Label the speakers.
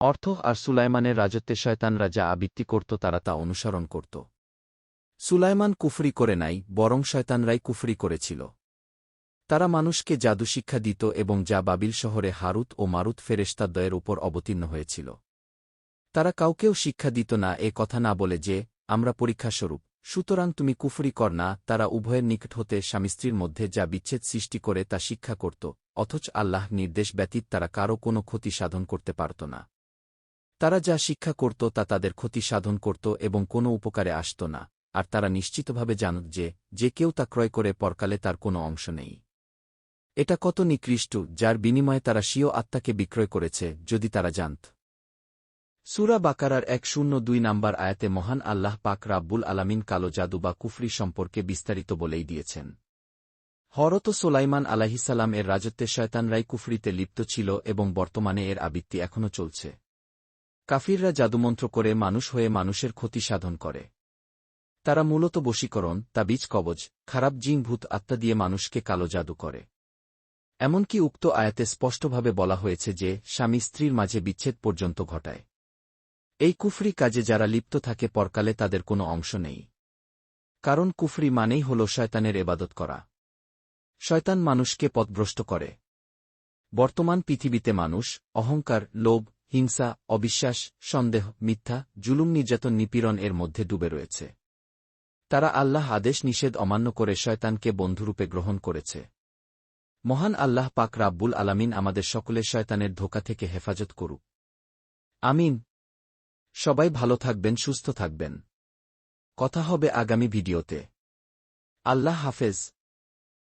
Speaker 1: অর্থ আর সুলাইমানের রাজত্বে শয়তানরা যা আবৃত্তি করত, তারা তা অনুসরণ করত। সুলাইমান কুফরি করে নাই, বরং শয়তানরাই কুফরি করেছিল। তারা মানুষকে জাদু শিক্ষা দিত এবং যা বাবিল শহরে হারুত ও মারুত ফেরেস্তাদ্বয়ের উপর অবতীর্ণ হয়েছিল। তারা কাউকেও শিক্ষা দিত না, এ কথা না বলে যে, আমরা পরীক্ষাস্বরূপ। সুতরাং তুমি কুফরি কর না, তারা উভয়ের নিকট হতে স্বামী স্ত্রীর মধ্যে যা বিচ্ছেদ সৃষ্টি করে তা শিক্ষা করত, অথচ আল্লাহ নির্দেশ ব্যতীত তারা কারও কোনো ক্ষতি সাধন করতে পারত না। তারা যা শিক্ষা করত তা তাদের ক্ষতি সাধন করত এবং কোনো উপকারে আসত না, আর তারা নিশ্চিতভাবে জানত যে যে কেউ তা ক্রয় করে পরকালে তার কোনো অংশ নেই। এটা কত নিকৃষ্ট, যার বিনিময়ে তারা স্বীয় আত্মাকে বিক্রয় করেছে, যদি তারা জানত। সুরা বাকারার এক শূন্য দুই নাম্বার আয়াতে মহান আল্লাহ পাক রাব্বুল আলামিন কালো জাদু বা কুফরি সম্পর্কে বিস্তারিত বলেই দিয়েছেন। হরত সোলাইমান আলাহিসাল্লাম এর রাজত্বে শয়তানরাই কুফরিতে লিপ্ত ছিল এবং বর্তমানে এর আবৃত্তি এখনও চলছে। কাফিররা জাদুমন্ত্র করে মানুষ হয়ে মানুষের ক্ষতি সাধন করে। তারা মূলত বশীকরণ, তাবিজ, কবজ, খারাপ জিন, ভূত আত্মা দিয়ে মানুষকে কালো জাদু করে। এমনকি উক্ত আয়াতে স্পষ্টভাবে বলা হয়েছে যে, স্বামী স্ত্রীর মাঝে বিচ্ছেদ পর্যন্ত ঘটায়। এই কুফরি কাজে যারা লিপ্ত থাকে পরকালে তাদের কোনো অংশ নেই। কারণ কুফরি মানেই হল শয়তানের এবাদত করা। শয়তান মানুষকে পথভ্রষ্ট করে। বর্তমান পৃথিবীতে মানুষ অহংকার, লোভ, হিংসা, অবিশ্বাস, সন্দেহ, মিথ্যা, জুলুম, নির্যাতন, নিপীড়ন এর মধ্যে ডুবে রয়েছে। তারা আল্লাহ আদেশ নিষেধ অমান্য করে শয়তানকে বন্ধুরূপে গ্রহণ করেছে। মহান আল্লাহ পাক রাব্বুল আলামিন আমাদের সকলের শয়তানের ধোকা থেকে হেফাজত করুক। আমিন। সবাই ভালো থাকবেন সুস্থ থাকবেন। কথা হবে আগামী ভিডিওতে। আল্লাহ হাফেজ।